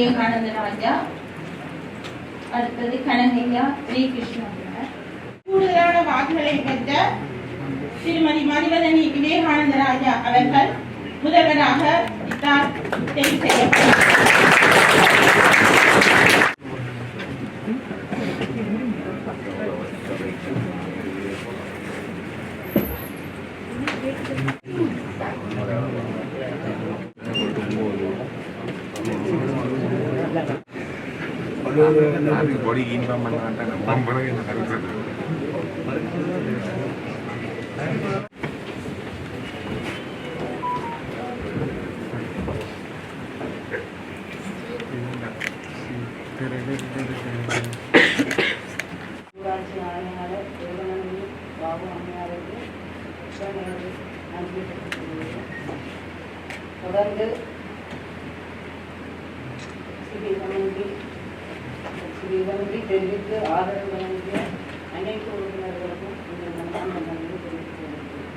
விவேகானந்த ராஜா அடுத்தது கனகையா ஸ்ரீகிருஷ்ணன் கூடுதலான வாக்குகளை பெற்ற திருமதி மதிவதனி விவேகானந்த ராஜா அவர்கள் முதல்வராக இத்தார். தெரிவு செய்யப்பட்டார். பொடி இன்ஃபார்ம் பண்ண வேண்டாம் நம்ம பிறகு என்ன கருத்து ஊராட்சி ஆணையாளர் ஆதரவு வழங்கிய அனைத்து உறுப்பினர்களுக்கும் இந்த மனமார்ந்த நன்றி தெரிவித்துக் கொள்கிறேன்.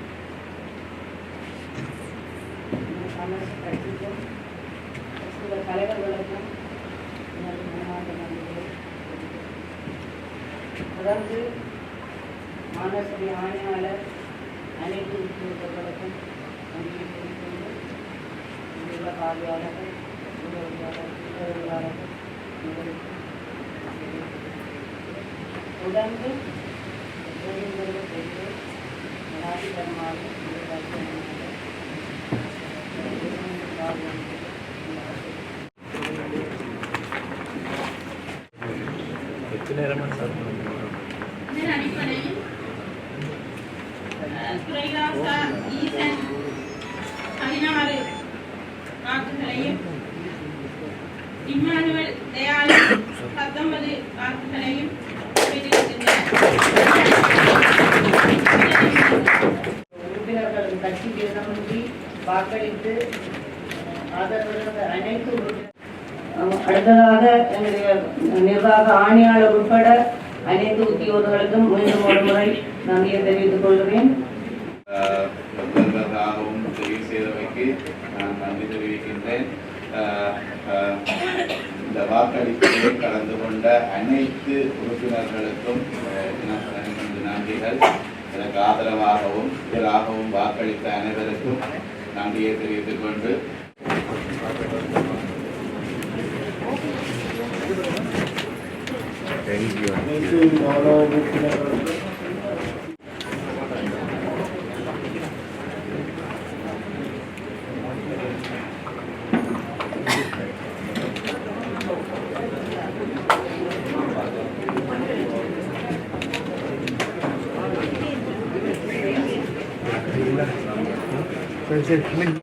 கட்சிக்கும் சில தலைவர்களுக்கும் எனது மனமார்ந்த நன்றிகளை தொடர்ந்து மாநகரி ஆணையாளர் அனைத்து உறுப்பினர்களுக்கும் நன்றி தெரிவித்துள்ளது இங்குள்ள பார்வையாளர்கள் உதவியாளர்கள் உதவியாளர்கள் உங்களுக்கு தொடர்ந்து தொழில்நுட்ப பெற்று ஜனாதிபதியாக இதன் அடிப்படையில் ஈசன் பதினாறு வாக்குகளையும் இம்மானுவல் தயாளு பத்தொன்பது வாக்குகளையும் பெற்றிருக்கின்றனர் உறுப்பினர்கள் கட்சி பேதமின்றி வாக்களித்து ஆதரவு அனைத்து அடுத்ததாக எங்களுடைய நிர்வாக ஆணையாளர் உட்பட அனைத்து உத்தியோகர்களுக்கும் மீண்டும் ஒரு முறை நன்றியை தெரிவித்துக் கொள்கிறேன். ஆஹ் தெரிவு செய்தவைக்கு நான் நன்றி தெரிவிக்கின்றேன். இந்த வாக்களிப்பில் கலந்து கொண்ட அனைத்து உறுப்பினர்களுக்கும் நன்றிகள். எனக்கு ஆதரவாகவும் எதிராகவும் வாக்களித்த அனைவருக்கும் நன்றியை தெரிவித்துக் கொண்டு 就是他们。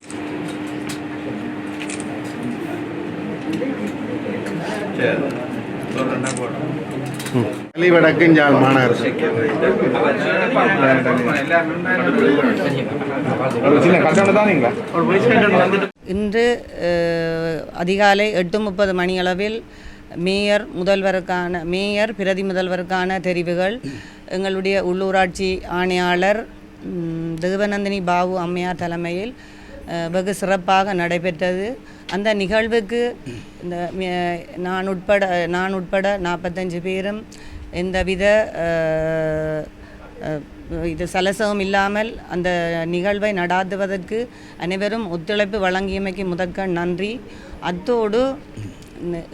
வடக்குஞ்சால் மாநகர். இன்று அதிகாலை எட்டு முப்பது மணியளவில் மேயர் முதல்வருக்கான மேயர் பிரதி முதல்வருக்கான தெரிவுகள் எங்களுடைய உள்ளூராட்சி ஆணையாளர் தேவநந்தினி பாபு அம்மையார் தலைமையில் வெகு சிறப்பாக நடைபெற்றது. அந்த நிகழ்வுக்கு இந்த நான் உட்பட நான் உட்பட நாற்பத்தஞ்சு பேரும் எந்தவித இது சலசகம் இல்லாமல் அந்த நிகழ்வை நடாத்துவதற்கு அனைவரும் ஒத்துழைப்பு வழங்கியமைக்கு முதற்க நன்றி. அத்தோடு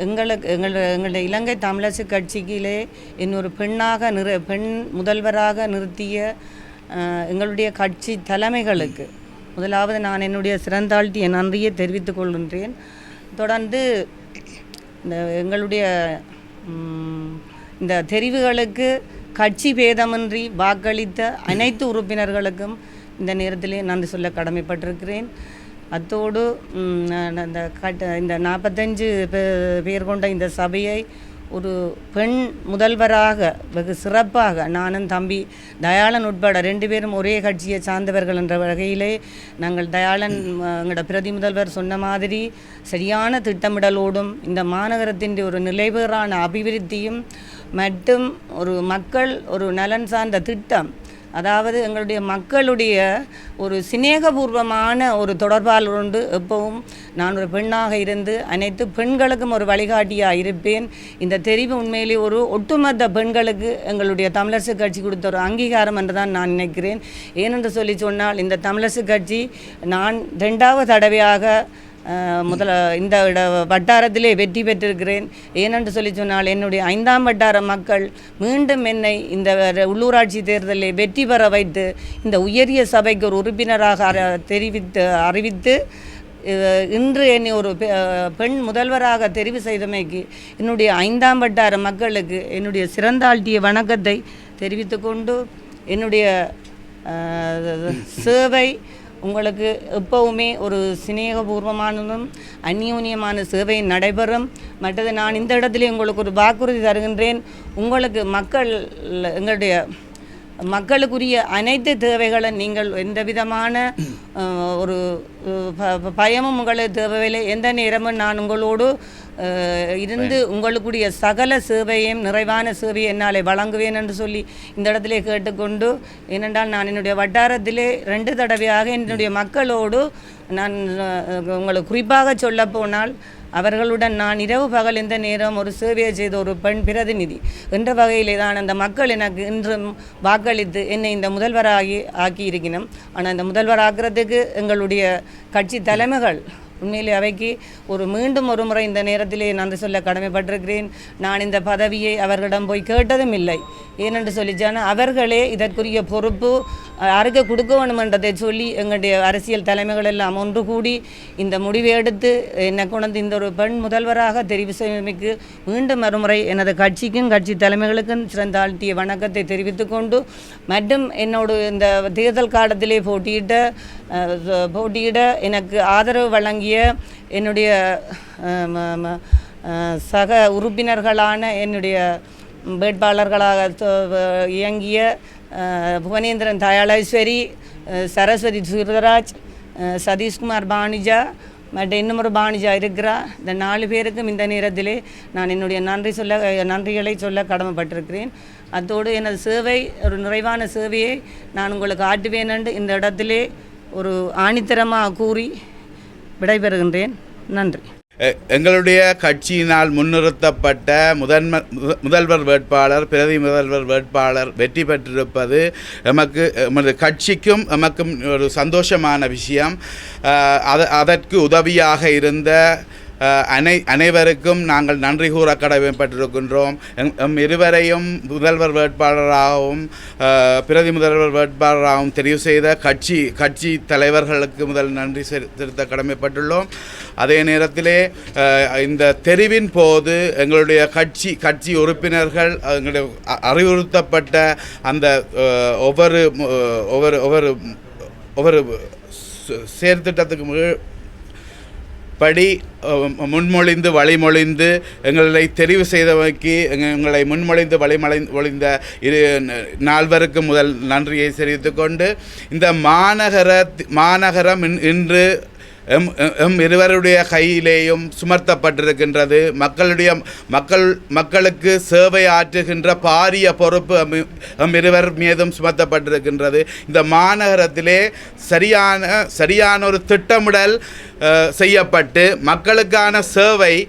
எங்களுக்கு எங்கள் எங்களுடைய இலங்கை தமிழரசு கட்சிக்கிலே இன்னொரு பெண்ணாக நிறு பெண் முதல்வராக நிறுத்திய எங்களுடைய கட்சி தலைமைகளுக்கு முதலாவது நான் என்னுடைய சிறந்தாழ்த்திய நன்றியை தெரிவித்துக் கொள்கின்றேன். தொடர்ந்து இந்த எங்களுடைய இந்த தெரிவுகளுக்கு கட்சி பேதமின்றி வாக்களித்த அனைத்து உறுப்பினர்களுக்கும் இந்த நேரத்திலே நன்றி சொல்ல கடமைப்பட்டிருக்கிறேன். அத்தோடு நான் இந்த கட் இந்த நாற்பத்தஞ்சு பேர் கொண்ட இந்த சபையை ஒரு பெண் முதல்வராக வெகு சிறப்பாக நானும் தம்பி தயாளன் உட்பட ரெண்டு பேரும் ஒரே கட்சியை சார்ந்தவர்கள் என்ற வகையிலே நாங்கள் தயாளன் எங்களோட பிரதி முதல்வர் சொன்ன மாதிரி சரியான திட்டமிடலோடும் இந்த மாநகரத்தின் ஒரு நிலைபெறான அபிவிருத்தியும் மற்றும் ஒரு மக்கள் ஒரு நலன் சார்ந்த திட்டம் அதாவது எங்களுடைய மக்களுடைய ஒரு சிநேகபூர்வமான ஒரு தொடர்பாளர் உண்டு. எப்பவும் நான் ஒரு பெண்ணாக இருந்து அனைத்து பெண்களுக்கும் ஒரு வழிகாட்டியாக இருப்பேன். இந்த தெரிவு உண்மையிலே ஒரு ஒட்டுமொத்த பெண்களுக்கு எங்களுடைய தமிழரசு கட்சி கொடுத்த ஒரு அங்கீகாரம் என்று தான் நான் நினைக்கிறேன். ஏனென்று சொல்லி சொன்னால் இந்த தமிழரசு கட்சி நான் ரெண்டாவது தடவையாக முதல இந்த இட வட்டாரத்திலே வெற்றி பெற்றிருக்கிறேன். ஏனென்று சொல்லி சொன்னால் என்னுடைய ஐந்தாம் வட்டார மக்கள் மீண்டும் என்னை இந்த உள்ளூராட்சி தேர்தலில் வெற்றி பெற வைத்து இந்த உயரிய சபைக்கு ஒரு உறுப்பினராக அற- தெரிவித்து அறிவித்து இன்று என்னை ஒரு பெ- பெண் முதல்வராக தெரிவு செய்தமைக்கு என்னுடைய ஐந்தாம் வட்டார மக்களுக்கு என்னுடைய சிறந்தாழ்த்திய வணக்கத்தை தெரிவித்துக்கொண்டு என்னுடைய சேவை உங்களுக்கு எப்பவுமே ஒரு சிநேகபூர்வமானதும் அந்யோன்யமான சேவை நடைபெறும். மற்றது நான் இந்த இடத்துல உங்களுக்கு ஒரு வாக்குறுதி தருகின்றேன். உங்களுக்கு மக்கள் எங்களுடைய மக்களுக்குரிய அனைத்து தேவைகளை நீங்கள் எந்த விதமான ஒரு பயமும் உங்களுக்கு தேவையில்லை. எந்த நேரமும் நான் உங்களோடு இருந்து உங்களுக்குரிய சகல சேவையும் நிறைவான சேவையை என்னாலே வழங்குவேன் என்று சொல்லி இந்த இடத்திலே கேட்டுக்கொண்டு ஏனென்றால் நான் என்னுடைய வட்டாரத்திலே ரெண்டு தடவையாக என்னுடைய மக்களோடு நான் அஹ், உங்களுக்கு குறிப்பாக சொல்ல போனால் அவர்களுடன் நான் இரவு பகல் இந்த நேரம் ஒரு சேவையை செய்த ஒரு பெண் பிரதிநிதி என்ற வகையிலே தான் அந்த மக்கள் எனக்கு இன்றும் வாக்களித்து என்னை இந்த முதல்வராகி ஆக்கியிருக்கணும் ஆனால் இந்த முதல்வராக்குறதுக்கு எங்களுடைய கட்சி தலைமைகள் உண்மையிலே அவைக்கு ஒரு மீண்டும் ஒரு முறை இந்த நேரத்திலே நன்றி சொல்ல கடமைப்பட்டிருக்கிறேன். நான் இந்த பதவியை அவர்களிடம் போய் கேட்டதும் இல்லை. ஏனென்று சொல்லிச்சான அவர்களே இதற்குரிய பொறுப்பு அறிக்கை கொடுக்க வேணுமென்றதை சொல்லி எங்களுடைய அரசியல் தலைமைகள் எல்லாம் ஒன்று கூடி இந்த முடிவை எடுத்து என்னை கொண்டு இந்த ஒரு பெண் முதல்வராக தெரிவு செய்யமைக்கு மீண்டும் மறுமுறை எனது கட்சிக்கும் கட்சி தலைமைகளுக்கும் சிறந்தாழ்த்திய வணக்கத்தை தெரிவித்துக்கொண்டு மற்றும் என்னோடு இந்த தேர்தல் காலத்திலே போட்டியிட்ட போட்டியிட எனக்கு ஆதரவு வழங்கிய என்னுடைய சக உறுப்பினர்களான என்னுடைய வேட்பாளர்களாக இயங்கிய புவனேந்திரன் தயாளேஸ்வரி சரஸ்வதி சூரராஜ் சதீஷ்குமார் பாணிஜா மற்ற இன்னும் ஒரு பாணிஜா இருக்கிறா. இந்த நாலு பேருக்கும் இந்த நேரத்திலே நான் என்னுடைய நன்றி சொல்ல நன்றிகளை சொல்ல கடமைப்பட்டிருக்கிறேன். அதோடு எனது சேவை ஒரு நிறைவான சேவையை நான் உங்களுக்கு ஆட்டுவேன் என்று இந்த இடத்திலே ஒரு ஆணித்தரமாக கூறி விடைபெறுகின்றேன். நன்றி. எங்களுடைய கட்சியினால் முன்னிறுத்தப்பட்ட முதன்ம முத- முதல்வர் வேட்பாளர் பிரதி முதல்வர் வேட்பாளர் வெற்றி பெற்றிருப்பது எமக்கு எமது கட்சிக்கும் எமக்கும் ஒரு சந்தோஷமான விஷயம். அத அதற்கு உதவியாக இருந்த அனை அனைவருக்கும் நாங்கள் நன்றி கூற கடமைப்பட்டிருக்கின்றோம். எம் எம் இருவரையும் முதல்வர் வேட்பாளராகவும் பிரதி முதல்வர் வேட்பாளராகவும் தெரிவு செய்த கட்சி கட்சி தலைவர்களுக்கு முதல் நன்றி செலுத்த கடமைப்பட்டுள்ளோம். அதே நேரத்திலே இந்த தெரிவின் போது எங்களுடைய கட்சி கட்சி உறுப்பினர்கள் எங்களுடைய அறிவுறுத்தப்பட்ட அந்த ஒவ்வொரு ஒவ்வொரு ஒவ்வொரு ஒவ்வொரு செயற்திட்டத்துக்கு படி முன்மொழிந்து வழிமொழிந்து எங்களை தெரிவு செய்தவைக்கு எங்களை முன்மொழிந்து வழிமொழி ஒழிந்த இரு நால்வருக்கு முதல் நன்றியை தெரிவித்துக்கொண்டு இந்த மாநகர மாநகரம் இன்- இன்று எம் எம்- இருவருடைய கையிலேயும் சுமர்த்தப்பட்டிருக்கின்றது. மக்களுடைய மக்கள் மக்களுக்கு சேவை ஆற்றுகின்ற பாரிய பொறுப்பு எம் எம் இருவர் மீதும் சுமத்தப்பட்டிருக்கின்றது. இந்த மாநகரத்திலே சரியான சரியான ஒரு திட்டமிடல் செய்யப்பட்டு மக்களுக்கான சேவை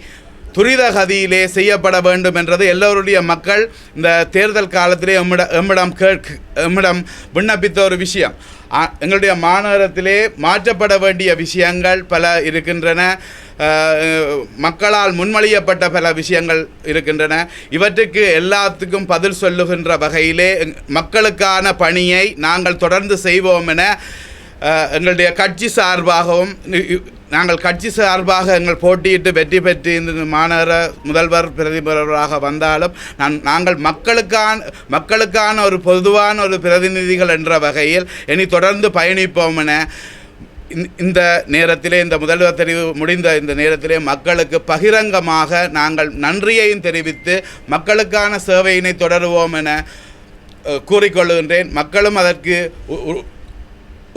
துரித கதியிலே செய்யப்பட வேண்டும் என்றது எல்லோருடைய மக்கள் இந்த தேர்தல் காலத்திலே எம்மிட எம்மிடம் கேட்க எம்மிடம் விண்ணப்பித்த ஒரு விஷயம். எங்களுடைய மாநகரத்திலே மாற்றப்பட வேண்டிய விஷயங்கள் பல இருக்கின்றன. மக்களால் முன்மொழியப்பட்ட பல விஷயங்கள் இருக்கின்றன. இவற்றுக்கு எல்லாத்துக்கும் பதில் சொல்லுகின்ற வகையிலே மக்களுக்கான பணியை நாங்கள் தொடர்ந்து செய்வோம் என எங்களுடைய கட்சி சார்பாகவும் நாங்கள் கட்சி சார்பாக எங்கள் போட்டியிட்டு வெற்றி பெற்று இந்த மாநகர முதல்வர் பிரதிபராக வந்தாலும் நான் நாங்கள் மக்களுக்கான மக்களுக்கான ஒரு பொதுவான ஒரு பிரதிநிதிகள் என்ற வகையில் இனி தொடர்ந்து பயணிப்போம் என இந்த- நேரத்திலே இந்த முதல்வர் தெரிவு முடிந்த இந்த நேரத்திலே மக்களுக்கு பகிரங்கமாக நாங்கள் நன்றியையும் தெரிவித்து மக்களுக்கான சேவையினை தொடருவோம் என கூறிக்கொள்கின்றேன். மக்களும் அதற்கு உ- உ-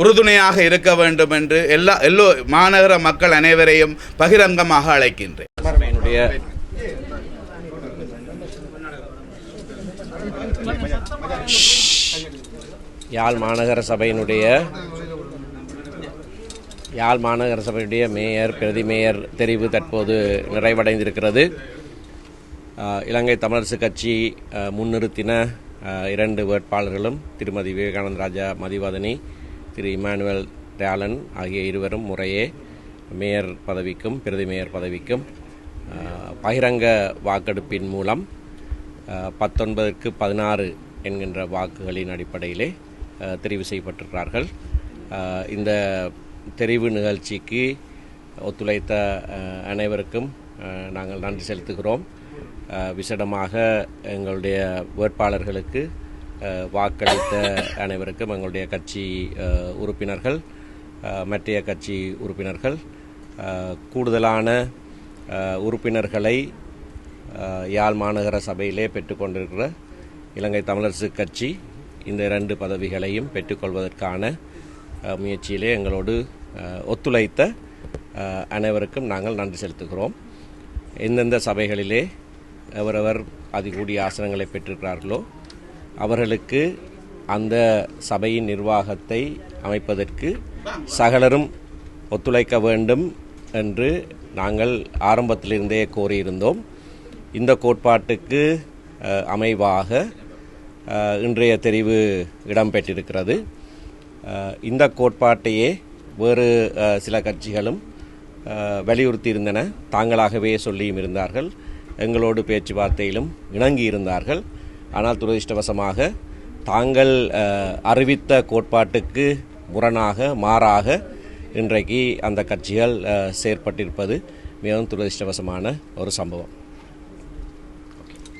உறுதுணையாக இருக்க வேண்டும் என்று எல்லா எல்லோ மாநகர மக்கள் அனைவரையும் பகிரங்கமாக அழைக்கின்றேன். யாழ் மாநகர சபையினுடைய யாழ் மாநகர சபையுடைய மேயர் பிரதி மேயர் தெரிவு தற்போது நிறைவடைந்திருக்கிறது. இலங்கை தமிழரசு கட்சி முன்னிறுத்தின இரண்டு வேட்பாளர்களும் திருமதி விவேகானந்த ராஜா மதிவதனி திரு இமானுவேல் டேலன் ஆகிய இருவரும் முறையே மேயர் பதவிக்கும் பிரதி மேயர் பதவிக்கும் பகிரங்க வாக்கெடுப்பின் மூலம் பத்தொன்பதுக்கு பத்தொன்பதற்கு பதினாறு என்கின்ற வாக்குகளின் அடிப்படையிலே தெரிவு செய்யப்பட்டிருக்கிறார்கள். இந்த தெரிவு நிகழ்ச்சிக்கு ஒத்துழைத்த அனைவருக்கும் நாங்கள் நன்றி செலுத்துகிறோம். விசேடமாக எங்களுடைய வேட்பாளர்களுக்கு வாக்களித்த அனைவருக்கும் எங்களுடைய கட்சி உறுப்பினர்கள் மற்றைய கட்சி உறுப்பினர்கள் கூடுதலான உறுப்பினர்களை யாழ் மாநகர சபையிலே பெற்றுக்கொண்டிருக்கிற இலங்கை தமிழரசு கட்சி இந்த இரண்டு பதவிகளையும் பெற்றுக்கொள்வதற்கான முயற்சியிலே எங்களோடு ஒத்துழைத்த அனைவருக்கும் நாங்கள் நன்றி செலுத்துகிறோம். எந்தெந்த சபைகளிலே அவரவர் அதிகூடிய ஆசனங்களை பெற்றிருக்கிறார்களோ அவர்களுக்கு அந்த சபையின் நிர்வாகத்தை அமைப்பதற்கு சகலரும் ஒத்துழைக்க வேண்டும் என்று நாங்கள் ஆரம்பத்திலிருந்தே கோரியிருந்தோம். இந்த கோட்பாட்டுக்கு அமைவாக இன்றைய தெரிவு இடம்பெற்றிருக்கிறது. இந்த கோட்பாட்டையே வேறு சில கட்சிகளும் வலியுறுத்தியிருந்தன. தாங்களாகவே சொல்லியும் இருந்தார்கள். எங்களோடு பேச்சுவார்த்தையிலும் இணங்கி இருந்தார்கள் ஆனால் துரதிருஷ்டவசமாக தாங்கள் அறிவித்த கோட்பாட்டுக்கு முரணாக மாறாக இன்றைக்கு அந்த கட்சிகள் செயற்பட்டிருப்பது மிகவும் துரதிருஷ்டவசமான ஒரு சம்பவம்.